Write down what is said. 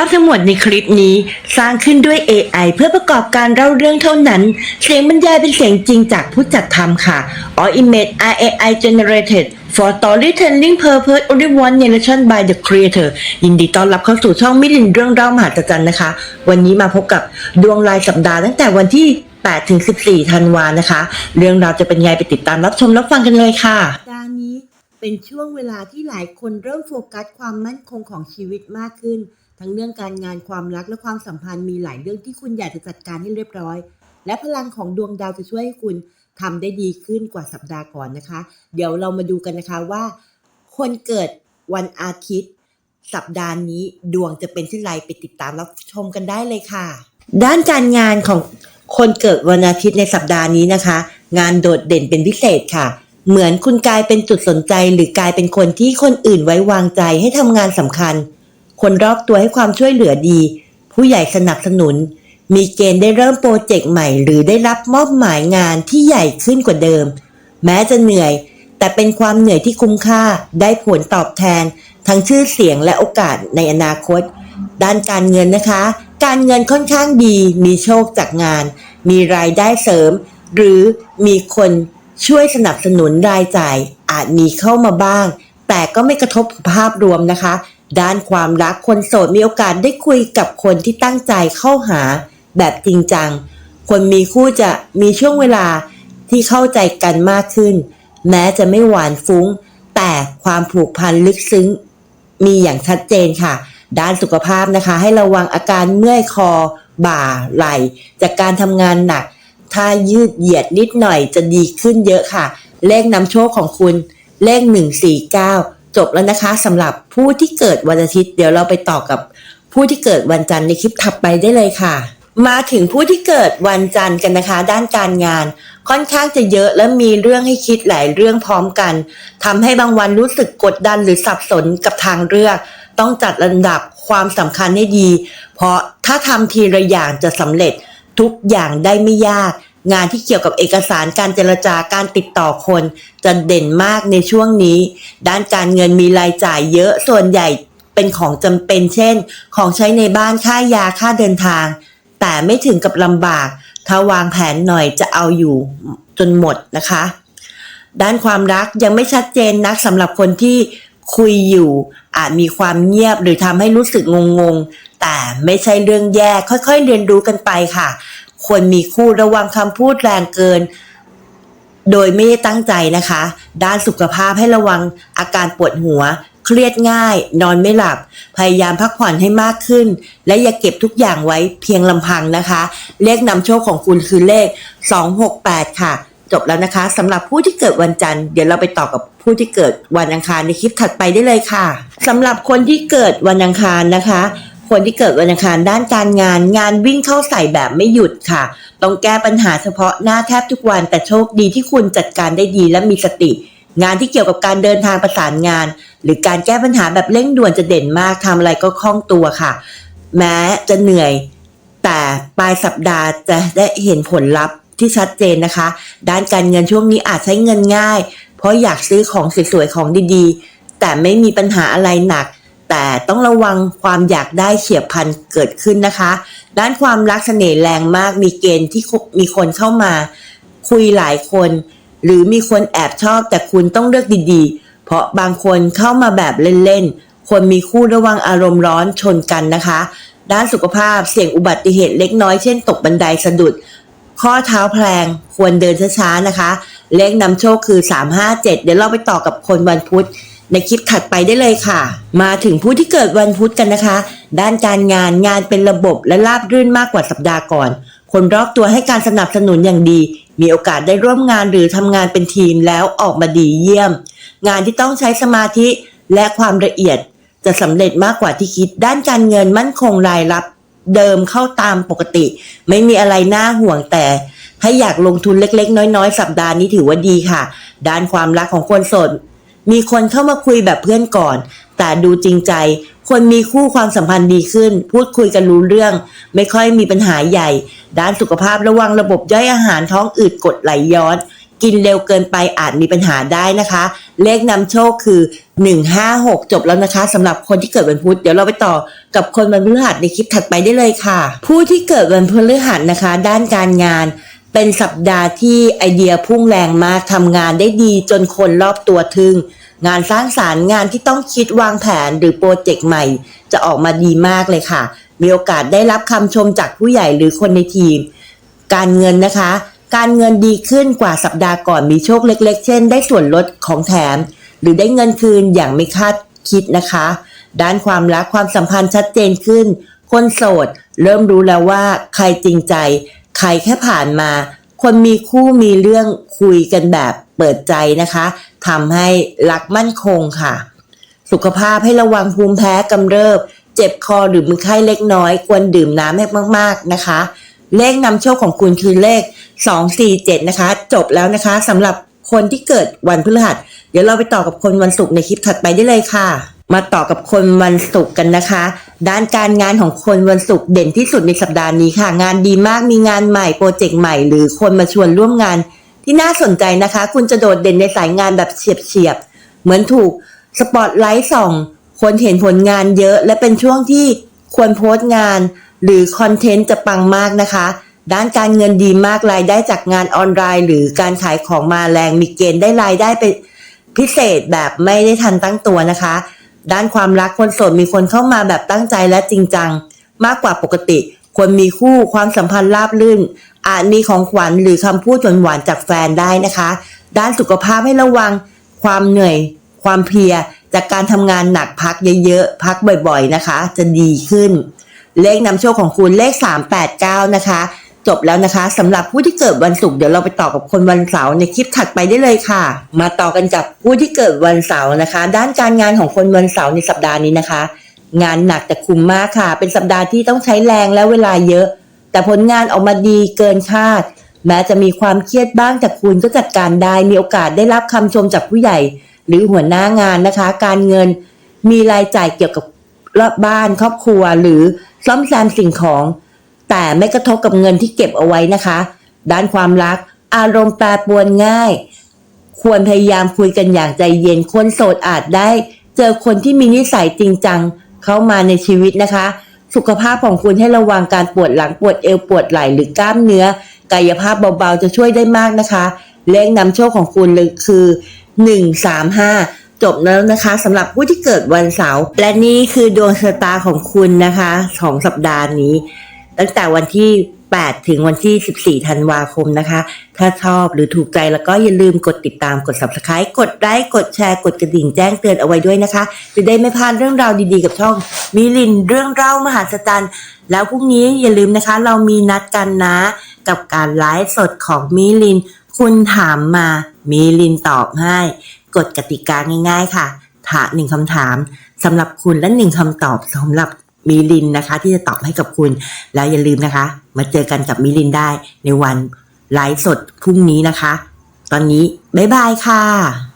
าพทั้งหมดในคลิปนี้สร้างขึ้นด้วย AI เพื่อประกอบการเล่าเรื่องเท่านั้น เสียงบรรยายเป็นเสียงจริงจากผู้จัดทำค่ะ All image are AI generated for storytelling purpose only one generation by the creator ยินดีต้อนรับเข้าสู่ช่องมิลินเรื่องเล่ามหาจรรย์นะคะ วันนี้มาพบกับดวงรายสัปดาห์ตั้งแต่วันที่8ถึง14ธันวานะคะ เรื่องราวจะเป็นไงไปติดตามรับชมรับฟังกันเลยค่ะสัปดาห์นี้เป็นช่วงเวลาที่หลายคนเริ่มโฟกัสความมั่นคงของชีวิตมากขึ้น ทั้งเรื่องการงานความรักและความสัมพันธ์มีหลายเรื่องที่คุณอยากจะจัดการให้เรียบร้อย และพลังของดวงดาวจะช่วยให้คุณทำได้ดีขึ้นกว่าสัปดาห์ก่อนนะคะ เดี๋ยวเรามาดูกันนะคะว่า คนเกิดวันอาทิตย์ สัปดาห์นี้ดวงจะเป็นเช่นไรไปติดตามรับชมกันได้เลยค่ะ ด้านการงานของคนเกิดวันอาทิตย์ในสัปดาห์นี้นะคะ งานโดดเด่นเป็นพิเศษค่ะ เหมือนคุณกลายเป็นจุดสนใจ หรือกลายเป็นคนที่คนอื่นไว้วางใจให้ทำงานสำคัญ คนรอบตัวให้ความช่วยเหลือดี ผู้ใหญ่สนับสนุน มีเกณฑ์ได้เริ่มโปรเจกต์ใหม่ หรือได้รับมอบหมายงานที่ใหญ่ขึ้นกว่าเดิม แม้จะเหนื่อย แต่เป็นความเหนื่อยที่คุ้มค่าได้ผลตอบแทน ทั้งชื่อเสียงและโอกาสในอนาคต ด้านการเงินนะคะ การเงินค่อนข้างดี มีโชคจากงาน มีรายได้เสริม หรือมีคนช่วยสนับสนุนรายจ่ายอาจมีเข้ามาบ้าง แต่ก็ไม่กระทบภาพรวมนะคะ ด้านความรักคนโสดมีโอกาสได้คุยกับคนที่ตั้งใจเข้าหาแบบจริงจัง คนมีคู่จะมีช่วงเวลาที่เข้าใจกันมากขึ้น แม้จะไม่หวานฟุ้ง แต่ความผูกพันลึกซึ้ง มีอย่างชัดเจนค่ะ ด้านสุขภาพนะคะ ให้ระวังอาการเมื่อยคอ บ่าไหล่ จากการทำงานหนัก ถ้ายืดเหยียดนิดหน่อยจะดีขึ้นเยอะค่ะ เลขนำโชคของคุณ เลข 149 จบแล้วนะคะสำหรับผู้ที่เกิดวันอาทิตย์ เดี๋ยวเราไปต่อกับผู้ที่เกิดวันจันทร์ในคลิปถัดไปได้เลยค่ะ มาถึงผู้ที่เกิดวันจันทร์กันนะคะ ด้านการงาน ค่อนข้างจะเยอะและมีเรื่องให้คิดหลายเรื่องพร้อมกันทำให้บางวันรู้สึกกดดันหรือสับสนกับทางเลือก ต้องจัดลำดับความสำคัญให้ดี เพราะถ้าทำทีละอย่างจะสำเร็จทุกอย่างได้ไม่ยาก งานที่เกี่ยวกับเอกสารการเจรจาการติดต่อคน จะเด่นมากในช่วงนี้ ด้านการเงินมีรายจ่ายเยอะส่วนใหญ่เป็นของจำเป็นเช่น ของใช้ในบ้านค่ายาค่าเดินทาง แต่ไม่ถึงกับลำบาก ถ้าวางแผนหน่อยจะเอาอยู่จนหมดนะคะ ด้านความรักยังไม่ชัดเจนนักสำหรับคนที่คุยอยู่อาจมีความเงียบหรือทำให้รู้สึกงงๆ แต่ไม่ใช่เรื่องแย่ค่อยๆ เรียนรู้กันไปค่ะ ควรมีคู่ระวังคำพูดแรงเกิน โดยไม่ได้ตั้งใจนะคะ ด้านสุขภาพให้ระวังอาการปวดหัว เครียดง่าย นอนไม่หลับ พยายามพักผ่อนให้มากขึ้น และอย่าเก็บทุกอย่างไว้เพียงลำพังนะคะ เลขนำโชคของคุณคือเลข 268 ค่ะจบแล้วนะคะสำหรับผู้ที่เกิดวันจันทร์เดี๋ยวเราไปต่อกับผู้ที่เกิดวันอังคารในคลิปถัดไปได้เลยค่ะสำหรับคนที่เกิดวันอังคารนะคะ คนที่เกิดวันอังคารด้านการงาน งานวิ่งเข้าใส่แบบไม่หยุดค่ะ ต้องแก้ปัญหาเฉพาะหน้าแทบทุกวันแต่โชคดีที่คุณจัดการได้ดีและมีสติ งานที่เกี่ยวกับการเดินทางประสานงาน หรือการแก้ปัญหาแบบเร่งด่วนจะเด่นมากทำอะไรก็คล่องตัวค่ะ แม้จะเหนื่อย แต่ปลายสัปดาห์จะได้เห็นผลลัพธ์ที่ชัดเจนนะคะ ด้านการเงินช่วงนี้อาจใช้เงินง่าย เพราะอยากซื้อของสวยๆของดีๆ แต่ไม่มีปัญหาอะไรหนัก แต่ต้องระวังความอยากได้เฉียบพลันเกิดขึ้นนะคะด้านความรักเสน่ห์แรงมากมีเกณฑ์ที่มีคนเข้ามา คุยหลายคน หรือมีคนแอบชอบแต่คุณต้องเลือกดีๆ เพราะบางคนเข้ามาแบบเล่นๆควรมีคู่ระวังอารมณ์ร้อนชนกันนะคะ ด้านสุขภาพเสี่ยงอุบัติเหตุเล็กน้อยเช่นตกบันไดสะดุด ข้อเท้าแพลงควรเดินช้าๆนะคะ เลขนำโชคคือ 357 เดี๋ยวเราไปต่อกับคนวันพุธ ในคลิปถัดไปได้เลยค่ะ มาถึงผู้ที่เกิดวันพุธกันนะคะ ด้านการงานงานเป็นระบบและราบรื่นมากกว่าสัปดาห์ก่อน คนรอบตัวให้การสนับสนุนอย่างดี มีโอกาสได้ร่วมงานหรือทำงานเป็นทีมแล้วออกมาดีเยี่ยม งานที่ต้องใช้สมาธิและความละเอียด จะสำเร็จมากกว่าที่คิด ด้านการเงินมั่นคงรายรับ เดิมเข้าตามปกติ ไม่มีอะไรน่าห่วงแต่ถ้าอยากลงทุนเล็กๆ น้อยๆ สัปดาห์นี้ถือว่าดีค่ะ ด้านความรักของคนโสด มีคนเข้ามาคุยแบบเพื่อนก่อน แต่ดูจริงใจ คนมีคู่ความสัมพันธ์ดีขึ้น พูดคุยกันรู้เรื่อง ไม่ค่อยมีปัญหาใหญ่ ด้านสุขภาพระวังระบบย่อยอาหารท้องอืดกดไหลย้อน กินเร็วเกินไปอาจมีปัญหาได้นะคะ เลขนำโชคคือ 156 จบแล้วนะคะสำหรับคนที่เกิดวันพุธเดี๋ยวเราไปต่อกับคนวันพฤหัสในคลิปถัดไปได้เลยค่ะ ผู้ที่เกิดวันพฤหัสนะคะ ด้านการงานเป็นสัปดาห์ที่ไอเดียพุ่งแรงมากทำงานได้ดีจนคนรอบตัวทึ่ง งานสร้างสารรค์งานที่ต้องคิดวางแผนหรือโปรเจกต์ใหม่ จะออกมาดีมากเลยค่ะ มีโอกาสได้รับคำชมจากผู้ใหญ่หรือคนในทีม การเงินนะคะ การเงินดีขึ้นกว่าสัปดาห์ก่อนมีโชคเล็ก ๆ เช่น ได้ส่วนลดของแถม หรือได้เงินคืนอย่างไม่คาดคิดนะคะ ด้านความรักความสัมพันธ์ชัดเจนขึ้น คนโสด เริ่มรู้แล้วว่าใครจริงใจ ใครแค่ผ่านมา คนมีคู่มีเรื่องคุยกันแบบเปิดใจนะคะ ทำให้รักมั่นคงค่ะ สุขภาพให้ระวังภูมิแพ้กำเริบ เจ็บคอหรือมีไข้เล็กน้อย ควรดื่มน้ำให้มาก ๆนะคะ เลขนำโชคของคุณคือเลข 247 นะคะ จบแล้วนะคะสำหรับคนที่เกิดวันพฤหัส เดี๋ยวเราไปต่อกับคนวันศุกร์ในคลิปถัดไปได้เลยค่ะ มาต่อกับคนวันศุกร์กันนะคะ ด้านการงานของคนวันศุกร์เด่นที่สุดในสัปดาห์นี้ค่ะ งานดีมากมีงานใหม่โปรเจกต์ใหม่ หรือคนมาชวนร่วมงาน ที่น่าสนใจนะคะ คุณจะโดดเด่นในสายงานแบบเฉียบๆ เหมือนถูกสปอตไลท์ส่อง คนเห็นผลงานเยอะ และเป็นช่วงที่ควรโพสต์งาน หรือคอนเทนต์จะปังมากนะคะ ด้านการเงินดีมากรายได้จากงานออนไลน์ หรือการขายของมาแรงมีเกณฑ์ได้รายได้เป็นพิเศษแบบไม่ได้ทันตั้งตัวนะคะ ด้านความรักคนโสดมีคนเข้ามาแบบตั้งใจและจริงจัง มากกว่าปกติ คนมีคู่ความสัมพันธ์ราบรื่น อาจมีของขวัญหรือคำพูดหวานจากแฟนได้นะคะ ด้านสุขภาพให้ระวัง ความเหนื่อย ความเพลีย จากการทำงานหนักพักเยอะๆ พักบ่อยๆนะคะ จะดีขึ้น เลขนำโชคของคุณเลข 389 นะคะ จบแล้วนะคะสำหรับผู้ที่เกิดวันศุกร์เดี๋ยวเราไปต่อกับคนวันเสาร์ในคลิปถัดไปได้เลยค่ะ มาต่อกันกับผู้ที่เกิดวันเสาร์นะคะ ด้านการงานของคนวันเสาร์ในสัปดาห์นี้นะคะ งานหนักแต่คุ้มมากค่ะ เป็นสัปดาห์ที่ต้องใช้แรงและเวลาเยอะ แต่ผลงานออกมาดีเกินคาด แม้จะมีความเครียดบ้างแต่คุณก็จัดการได้มีโอกาสได้รับคำชมจากผู้ใหญ่ หรือหัวหน้างานนะคะ การเงินมีรายจ่ายเกี่ยวกับรอบบ้านครอบครัวหรือซ่อมแซมสิ่งของ แต่ไม่กระทบกับเงินที่เก็บเอาไว้นะคะ ด้านความรัก อารมณ์แปรปรวนง่าย ควรพยายามคุยกันอย่างใจเย็นคนโสดอาจได้ เจอคนที่มีนิสัยจริงจัง เข้ามาในชีวิตนะคะ สุขภาพของคุณให้ระวังการปวดหลังปวดเอวปวดไหล่หรือกล้ามเนื้อ กายภาพเบาๆจะช่วยได้มากนะคะ เลขนำโชคของคุณเลยคือ 135 จบแล้วนะคะสำหรับผู้ที่เกิดวันเสาร์และนี่คือดวงชะตาของคุณนะคะของสัปดาห์นี้ ตั้งแต่วันที่ 8 ถึงวันที่ 14 ธันวาคมนะคะ ถ้าชอบหรือถูกใจแล้วก็อย่าลืมกดติดตามกด subscribe กดไลค์กดแชร์กดกระดิ่งแจ้งเตือนเอาไว้ด้วยนะคะ จะได้ไม่พลาดเรื่องราวดีๆกับช่องมิลินเรื่องเล่ามหาสจรรย์แล้วพรุ่งนี้อย่าลืมนะคะ เรามีนัดกันนะ กับการไลฟ์สดของมิลิน คุณถามมามิลินตอบให้กฎกติกาง่าย ๆ ค่ะถามหนึ่งคำถามสำหรับคุณและหนึ่งคำตอบสำหรับ มิลินนะคะ ที่จะตอบให้กับคุณ แล้วอย่าลืมนะคะ มาเจอกันกับมิลินได้ในวันไลฟ์สดพรุ่งนี้นะคะ ตอนนี้บ๊ายบายค่ะ